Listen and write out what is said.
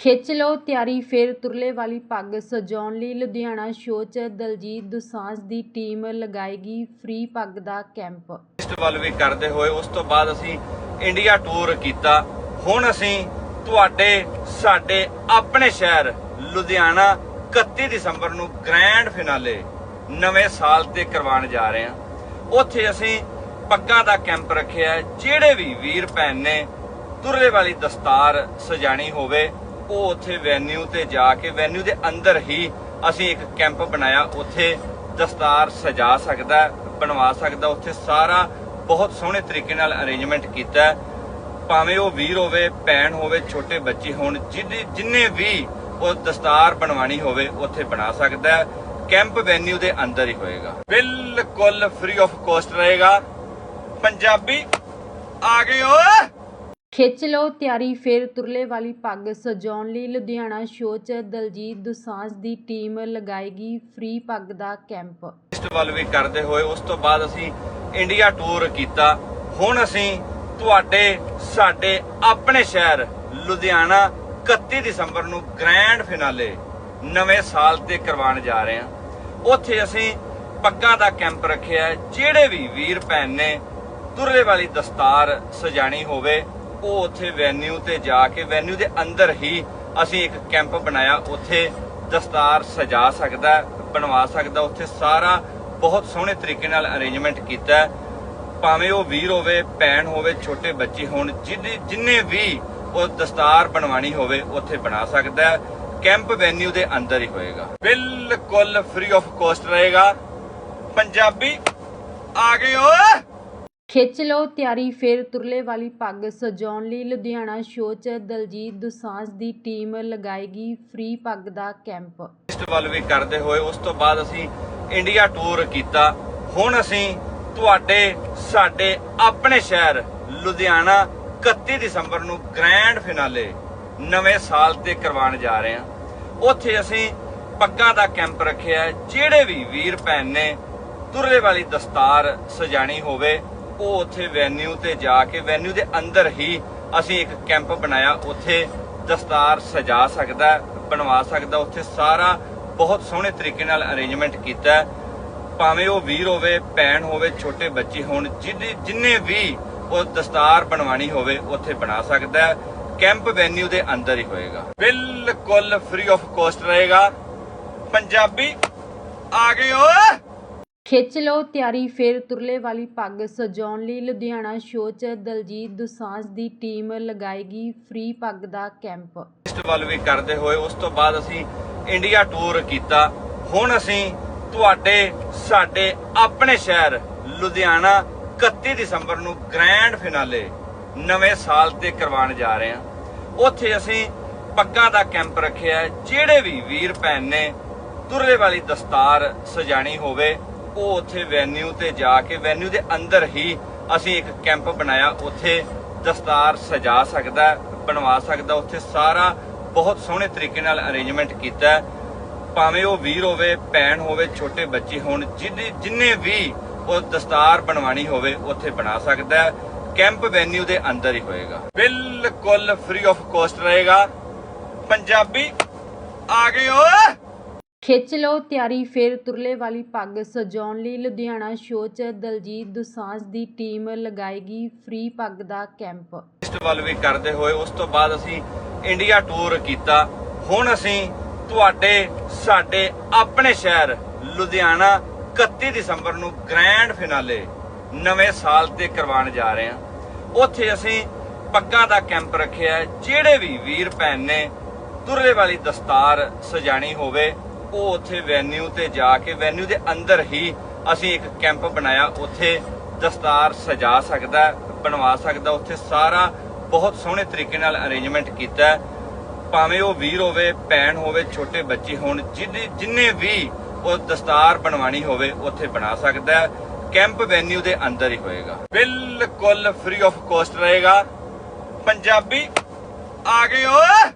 ਖਿੱਚ ਲਓ ਤਿਆਰੀ, ਫਿਰ ਤੁਰਲੇ ਵਾਲੀ ਪੱਗ ਸਜਾਉਣ ਲਈ ਲੁਧਿਆਣਾ ਸ਼ੋਅ 'ਚ ਦਲਜੀਤ ਦੁਸਾਂਝ ਦੀ ਟੀਮ ਲਗਾਏਗੀ ਫ੍ਰੀ ਪੱਗ ਦਾ ਕੈਂਪ। ਈਸਟ ਵੀ ਕਰਦੇ ਹੋਏ ਉਸ ਤੋਂ ਬਾਅਦ ਅਸੀਂ ਇੰਡੀਆ ਟੂਰ ਕੀਤਾ। ਹੁਣ ਅਸੀਂ ਤੁਹਾਡੇ, ਸਾਡੇ ਆਪਣੇ ਸ਼ਹਿਰ ਲੁਧਿਆਣਾ 31 ਦਸੰਬਰ ਨੂੰ ਗ੍ਰੈਂਡ ਫਿਨਾਲੇ ਨਵੇਂ ਸਾਲ ਤੇ ਕਰਵਾਉਣ ਜਾ ਰਹੇ ਹਾਂ। ਉੱਥੇ ਅਸੀਂ ਪੱਗਾਂ ਦਾ ਕੈਂਪ ਰੱਖਿਆ ਜਿਹੜੇ ਵੀ ਵੀਰ ਭੈਣ ਨੇ ਤੁਰਲੇ ਵਾਲੀ ਦਸਤਾਰ ਸਜਾਣੀ ਹੋਵੇ ਉਹ ਉੱਥੇ ਵੈਨਿਊ ਤੇ ਜਾ ਕੇ, ਵੈਨਿਊ ਦੇ ਅੰਦਰ ਹੀ ਅਸੀਂ ਇੱਕ ਕੈਂਪ ਬਣਾਇਆ। ਉੱਥੇ ਦਸਤਾਰ ਸਜਾ ਸਕਦਾ, ਬਣਵਾ ਸਕਦਾ। ਉੱਥੇ ਸਾਰਾ ਬਹੁਤ ਸੋਹਣੇ ਤਰੀਕੇ ਨਾਲ ਅਰੇਂਜਮੈਂਟ ਕੀਤਾ ਭਾਵੇਂ ਉਹ ਵੀਰ ਹੋਵੇ, ਭੈਣ ਹੋਵੇ, ਛੋਟੇ ਬੱਚੇ ਹੋਣ ਜਿਹਦੇ ਜਿੰਨੇ ਵੀ ਉਹ ਦਸਤਾਰ ਬਣਵਾਣੀ ਹੋਵੇ, ਉੱਥੇ ਬਣਾ ਸਕਦਾ ਕੈਂਪ ਵੈਨਿਊ ਦੇ ਅੰਦਰ ਹੀ ਹੋਏਗਾ। ਬਿਲਕੁਲ ਫ੍ਰੀ ਆਫ ਕੋਸਟ ਰਹੇਗਾ। ਪੰਜਾਬੀ ਆ ਗਏ ਓ ਖਿੱਚ ਲਓ ਤਿਆਰੀ, ਫਿਰ ਤੁਰਲੇ ਵਾਲੀ ਪੱਗ ਸਜਾਉਣ ਲਈ ਲੁਧਿਆਣਾ ਸ਼ੋਅ 'ਚ ਦਲਜੀਤ ਦੁਸਾਂਝ ਦੀ ਟੀਮ ਲਗਾਏਗੀ ਫ੍ਰੀ ਪੱਗ ਦਾ ਕੈਂਪ। ਈਸਟ ਵੱਲ ਵੀ ਕਰਦੇ ਹੋਏ ਉਸ ਤੋਂ ਬਾਅਦ ਅਸੀਂ ਇੰਡੀਆ ਟੂਰ ਕੀਤਾ। ਹੁਣ ਅਸੀਂ ਤੁਹਾਡੇ, ਸਾਡੇ, ਆਪਣੇ ਸ਼ਹਿਰ ਲੁਧਿਆਣਾ 31 ਦਸੰਬਰ ਨੂੰ ਗ੍ਰੈਂਡ ਫਿਨਾਲੇ ਨਵੇਂ ਸਾਲ ਤੇ ਕਰਵਾਉਣ ਜਾ ਰਹੇ ਹਾਂ। ਉੱਥੇ ਅਸੀਂ ਪੱਗਾਂ ਦਾ ਕੈਂਪ ਰੱਖਿਆ ਜਿਹੜੇ ਵੀ ਵੀਰ ਭੈਣ ਨੇ ਤੁਰਲੇ ਵਾਲੀ ਦਸਤਾਰ ਸਜਾਣੀ ਹੋਵੇ ਉਹ ਉੱਥੇ ਵੈਨਿਊ ਤੇ ਜਾ ਕੇ ਵੈਨਿਊ ਦੇ ਅੰਦਰ ਹੀ ਅਸੀਂ ਇੱਕ ਕੈਂਪ ਬਣਾਇਆ। ਉੱਥੇ ਦਸਤਾਰ ਸਜਾ ਸਕਦਾ, ਬਣਵਾ ਸਕਦਾ। ਉੱਥੇ ਸਾਰਾ ਬਹੁਤ ਸੋਹਣੇ ਤਰੀਕੇ ਨਾਲ ਅਰੇਂਜਮੈਂਟ ਕੀਤਾ ਭਾਵੇਂ ਉਹ ਵੀਰ ਹੋਵੇ, ਭੈਣ ਹੋਵੇ, ਛੋਟੇ ਬੱਚੇ ਹੋਣ, ਜਿਹਦੇ ਜਿੰਨੇ ਵੀ ਉਹ ਦਸਤਾਰ ਬਣਵਾਣੀ ਹੋਵੇ, ਉੱਥੇ ਬਣਾ ਸਕਦਾ ਕੈਂਪ ਵੈਨਿਊ ਦੇ ਅੰਦਰ ਹੀ ਹੋਏਗਾ। ਬਿਲਕੁਲ ਫ੍ਰੀ ਆਫ ਕੋਸਟ ਰਹੇਗਾ। ਪੰਜਾਬੀ ਆ ਗਏ ਓਏ ਖਿੱਚ ਲਓ ਤਿਆਰੀ, ਫਿਰ ਤੁਰਲੇ ਵਾਲੀ ਪੱਗ ਸਜਾਉਣ ਲਈ ਲੁਧਿਆਣਾ ਸ਼ੋਅ 'ਚ ਦਲਜੀਤ ਦੁਸਾਂਝ ਦੀ ਟੀਮ ਲਗਾਏਗੀ ਫ੍ਰੀ ਪੱਗ ਦਾ ਕੈਂਪ। ਈਸਟ ਵੀ ਕਰਦੇ ਹੋਏ ਉਸ ਤੋਂ ਬਾਅਦ ਅਸੀਂ ਇੰਡੀਆ ਟੂਰ ਕੀਤਾ। ਹੁਣ ਅਸੀਂ ਤੁਹਾਡੇ, ਸਾਡੇ ਆਪਣੇ ਸ਼ਹਿਰ ਲੁਧਿਆਣਾ 31 ਦਸੰਬਰ ਨੂੰ ਗ੍ਰੈਂਡ ਫਿਨਾਲੇ ਨਵੇਂ ਸਾਲ ਤੇ ਕਰਵਾਉਣ ਜਾ ਰਹੇ ਹਾਂ। ਉੱਥੇ ਅਸੀਂ ਪੱਗਾਂ ਦਾ ਕੈਂਪ ਰੱਖਿਆ ਜਿਹੜੇ ਵੀ ਵੀਰ ਭੈਣ ਨੇ ਤੁਰਲੇ ਵਾਲੀ ਦਸਤਾਰ ਸਜਾਣੀ ਹੋਵੇ ਉਹ ਉੱਥੇ ਵੈਨਿਊ ਤੇ ਜਾ ਕੇ, ਵੈਨਿਊ ਦੇ ਅੰਦਰ ਹੀ ਅਸੀਂ ਇੱਕ ਕੈਂਪ ਬਣਾਇਆ। ਉੱਥੇ ਦਸਤਾਰ ਸਜਾ ਸਕਦਾ, ਬਣਵਾ ਸਕਦਾ। ਉੱਥੇ ਸਾਰਾ ਬਹੁਤ ਸੋਹਣੇ ਤਰੀਕੇ ਨਾਲ ਅਰੇਂਜਮੈਂਟ ਕੀਤਾ ਭਾਵੇਂ ਉਹ ਵੀਰ ਹੋਵੇ, ਭੈਣ ਹੋਵੇ, ਛੋਟੇ ਬੱਚੇ ਹੋਣ ਜਿਹਦੇ ਜਿੰਨੇ ਵੀ ਉਹ ਦਸਤਾਰ ਬਣਵਾਣੀ ਹੋਵੇ, ਉੱਥੇ ਬਣਾ ਸਕਦਾ ਕੈਂਪ ਵੈਨਿਊ ਦੇ ਅੰਦਰ ਹੀ ਹੋਏਗਾ। ਬਿਲਕੁਲ ਫ੍ਰੀ ਆਫ ਕੋਸਟ ਰਹੇਗਾ। ਪੰਜਾਬੀ, ਆ ਗਏ ਹੋ। ਖਿੱਚ ਲਓ ਤਿਆਰੀ, ਫਿਰ ਤੁਰਲੇ ਵਾਲੀ ਪੱਗ ਸਜਾਉਣ ਲਈ ਲੁਧਿਆਣਾ ਸ਼ੋਅ 'ਚ ਦਲਜੀਤ ਦੁਸਾਂਝ ਦੀ ਟੀਮ ਲਗਾਏਗੀ ਫ੍ਰੀ ਪੱਗ ਦਾ ਕੈਂਪ। ਟੂਰਿਸਟ ਵੀ ਕਰਦੇ ਹੋਏ ਉਸ ਤੋਂ ਬਾਅਦ ਅਸੀਂ ਇੰਡੀਆ ਟੂਰ ਕੀਤਾ। ਹੁਣ ਅਸੀਂ ਤੁਹਾਡੇ, ਸਾਡੇ ਆਪਣੇ ਸ਼ਹਿਰ ਲੁਧਿਆਣਾ 31 ਦਸੰਬਰ ਨੂੰ ਗ੍ਰੈਂਡ ਫਿਨਾਲੇ ਨਵੇਂ ਸਾਲ ਤੇ ਕਰਵਾਉਣ ਜਾ ਰਹੇ ਹਾਂ। ਉੱਥੇ ਅਸੀਂ ਪੱਗਾਂ ਦਾ ਕੈਂਪ ਰੱਖਿਆ ਜਿਹੜੇ ਵੀ ਵੀਰ ਭੈਣ ਨੇ ਤੁਰਲੇ ਵਾਲੀ ਦਸਤਾਰ ਸਜਾਣੀ ਹੋਵੇ ਉਹ ਉੱਥੇ ਵੈਨਿਊ ਤੇ ਜਾ ਕੇ ਵੈਨਿਊ ਦੇ ਅੰਦਰ ਹੀ ਅਸੀਂ ਇੱਕ ਕੈਂਪ ਬਣਾਇਆ। ਉੱਥੇ ਦਸਤਾਰ ਸਜਾ ਸਕਦਾ, ਬਣਵਾ ਸਕਦਾ। ਉੱਥੇ ਸਾਰਾ ਬਹੁਤ ਸੋਹਣੇ ਤਰੀਕੇ ਨਾਲ ਅਰੇਂਜਮੈਂਟ ਕੀਤਾ। ਭਾਵੇਂ ਉਹ ਵੀਰ ਹੋਵੇ, ਭੈਣ ਹੋਵੇ, ਛੋਟੇ ਬੱਚੇ ਹੋਣ ਜਿਹਦੇ ਜਿੰਨੇ ਵੀ ਉਹ ਦਸਤਾਰ ਬਣਵਾਣੀ ਹੋਵੇ, ਉੱਥੇ ਬਣਾ ਸਕਦਾ। ਕੈਂਪ ਵੈਨਿਊ ਦੇ ਅੰਦਰ ਹੀ ਹੋਏਗਾ। ਬਿਲਕੁਲ ਫ੍ਰੀ ਆਫ ਕੋਸਟ ਰਹੇਗਾ। ਪੰਜਾਬੀ ਆ ਗਏ ਓਏ! ਖਿੱਚ ਲਓ ਤਿਆਰੀ, ਫਿਰ ਤੁਰਲੇ ਵਾਲੀ ਪੱਗ ਸਜਾਉਣ ਲਈ ਲੁਧਿਆਣਾ ਸ਼ੋਅ 'ਚ ਦਲਜੀਤ ਦੁਸਾਂਝ ਦੀ ਟੀਮ ਲਗਾਏਗੀ ਫ੍ਰੀ ਪੱਗ ਦਾ ਕੈਂਪ। ਲਿਸਟ ਵੱਲ ਵੀ ਕਰਦੇ ਹੋਏ ਉਸ ਤੋਂ ਬਾਅਦ ਅਸੀਂ ਇੰਡੀਆ ਟੂਰ ਕੀਤਾ। ਹੁਣ ਅਸੀਂ ਤੁਹਾਡੇ, ਸਾਡੇ, ਆਪਣੇ ਸ਼ਹਿਰ ਲੁਧਿਆਣਾ 31 ਦਸੰਬਰ ਨੂੰ ਗ੍ਰੈਂਡ ਫਿਨਾਲੇ ਨਵੇਂ ਸਾਲ ਤੇ ਕਰਵਾਉਣ ਜਾ ਰਹੇ ਹਾਂ। ਉੱਥੇ ਅਸੀਂ ਪੱਗਾਂ ਦਾ ਕੈਂਪ ਰੱਖਿਆ ਜਿਹੜੇ ਵੀ ਵੀਰ ਭੈਣ ਨੇ ਤੁਰਲੇ ਵਾਲੀ ਦਸਤਾਰ ਸਜਾਣੀ ਹੋਵੇ ਉਹ ਉੱਥੇ ਵੈਨਿਊ ਤੇ ਜਾ ਕੇ ਵੈਨਿਊ ਦੇ ਅੰਦਰ ਹੀ ਅਸੀਂ ਇੱਕ ਕੈਂਪ ਬਣਾਇਆ। ਉੱਥੇ ਦਸਤਾਰ ਸਜਾ ਸਕਦਾ, ਬਣਵਾ ਸਕਦਾ। ਉੱਥੇ ਸਾਰਾ ਬਹੁਤ ਸੋਹਣੇ ਤਰੀਕੇ ਨਾਲ ਅਰੇਂਜਮੈਂਟ ਕੀਤਾ ਭਾਵੇਂ ਉਹ ਵੀਰ ਹੋਵੇ, ਭੈਣ ਹੋਵੇ, ਛੋਟੇ ਬੱਚੇ ਹੋਣ, ਜਿਹਦੀ ਜਿੰਨੇ ਵੀ ਉਹ ਦਸਤਾਰ ਬਣਵਾਣੀ ਹੋਵੇ, ਉੱਥੇ ਬਣਾ ਸਕਦਾ ਕੈਂਪ ਵੈਨਿਊ ਦੇ ਅੰਦਰ ਹੀ ਹੋਏਗਾ। ਬਿਲਕੁਲ ਫ੍ਰੀ ਆਫ ਕੋਸਟ ਰਹੇਗਾ। ਪੰਜਾਬੀ ਆ ਗਏ ਓਏ